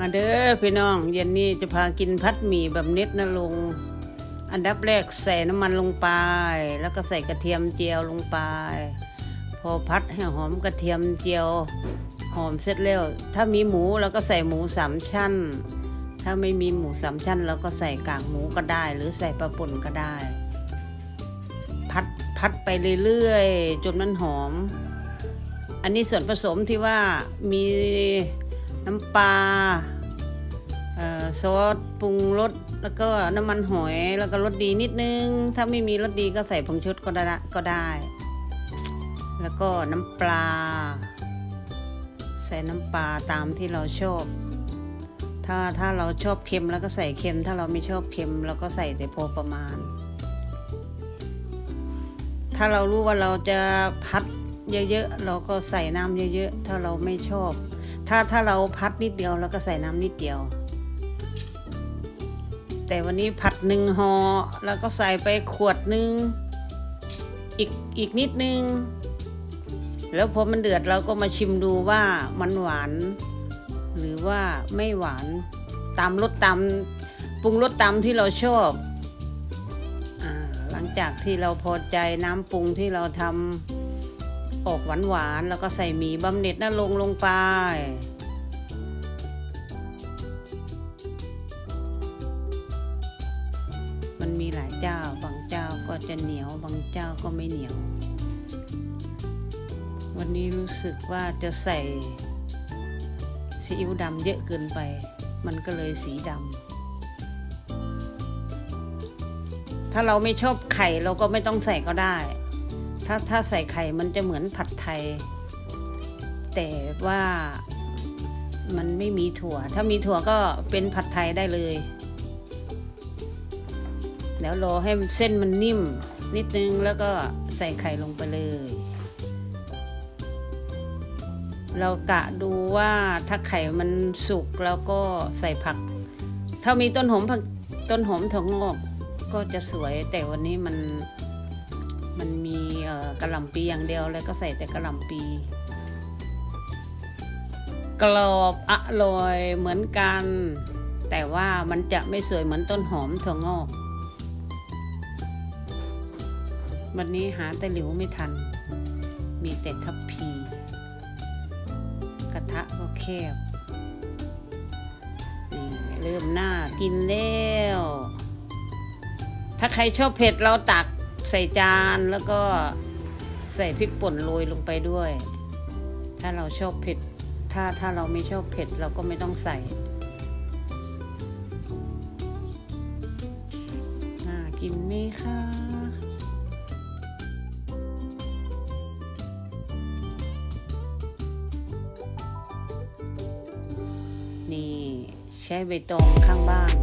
มาเด้อพี่น้อง เย็นนี้จะพากินพัดหมี่แบบเน็ตนะลุง อันดับแรกใส่น้ำมันลงไป แล้วก็ใส่กระเทียมเจียวลงไป พอพัดให้หอมกระเทียมเจียว หอมเสร็จแล้ว ถ้ามีหมูเราก็ใส่หมูสามชั้น ถ้าไม่มีหมูสามชั้นเราก็ใส่กากหมูก็ได้ หรือใส่ปลาป่นก็ได้ พัดพัดไปเรื่อยๆจนมันหอม อันนี้ส่วนผสมที่ว่ามี น้ำปลาออซอสปรุงรสแล้วก็น้ำมันหอยแล้วก็รสดีนิดนึง ถ้าไม่มีรสดีก็ใส่ผงชูรสก็ได้ก็ได้ แล้วก็น้ำปลา ใส่น้ำปลาตามที่เราชอบ ถ้าถ้าเราชอบเค็มแล้วก็ใส่เค็ม ถ้าเราไม่ชอบเค็มเราก็ใส่แต่พอประมาณ ถ้าเรารู้ว่าเราจะพัดเยอะๆเราก็ใส่น้ำเยอะๆถ้าเราไม่ชอบ ถ้าถ้าเราพัดนิดเดียวเราก็ใส่น้ำนิดเดียว แต่วันนี้ผัดหนึ่งหอแล้วก็ใส่ไปขวดหนึ่งอีกอีกนิดนึง แล้วพอมันเดือดเราก็มาชิมดูว่ามันหวาน หรือว่าไม่หวานตามรสตามปรุงรสตามที่เราชอบอหลังจากที่เราพอใจน้ำปรุงที่เราทำ ออกหวานหวานๆ แล้วก็ใส่หมี่บำเหน็จนั่นลงลงไป มันมีหลายเจ้า บางเจ้าก็จะเหนียว บางเจ้าก็ไม่เหนียว วันนี้รู้สึกว่าจะใส่ซีอิ๊วดำเยอะเกินไป มันก็เลยสีดำถ้าเราไม่ชอบไข่เราก็ไม่ต้องใส่ก็ได้ ถ้าถ้าใส่ไข่มันจะเหมือนผัดไทย แต่ว่ามันไม่มีถั่ว ถ้ามีถั่วก็เป็นผัดไทยได้เลย แล้วรอให้เส้นมันนิ่ม นิดนึงแล้วก็ใส่ไข่ลงไปเลย เรากะดูว่าถ้าไข่มันสุกแล้วก็ใส่ผัก ถ้ามีต้นหอมผักต้นหอมถั่วงอกก็จะสวยแต่วันนี้มัน มันมีกระหล่ำปีอย่างเดียวเลยก็ใส่แต่กระหล่ำปี กรอบอร่อยเหมือนกัน แต่ว่ามันจะไม่สวยเหมือนต้นหอมถั่วงอก วันนี้หาแต่หลิวไม่ทัน มีแต่ทับพี กระทะก็แคบเริ่มหน้ากินแล้ว ถ้าใครชอบเผ็ดเราตัก ใส่จานแล้วก็ใส่พริกป่นโรยลงไปด้วย ถ้าเราชอบเผ็ด ถ้าถ้าเราไม่ชอบเผ็ดเราก็ไม่ต้องใส่ น่ากินไหมคะนี่ใช้ใบตองข้างบ้าน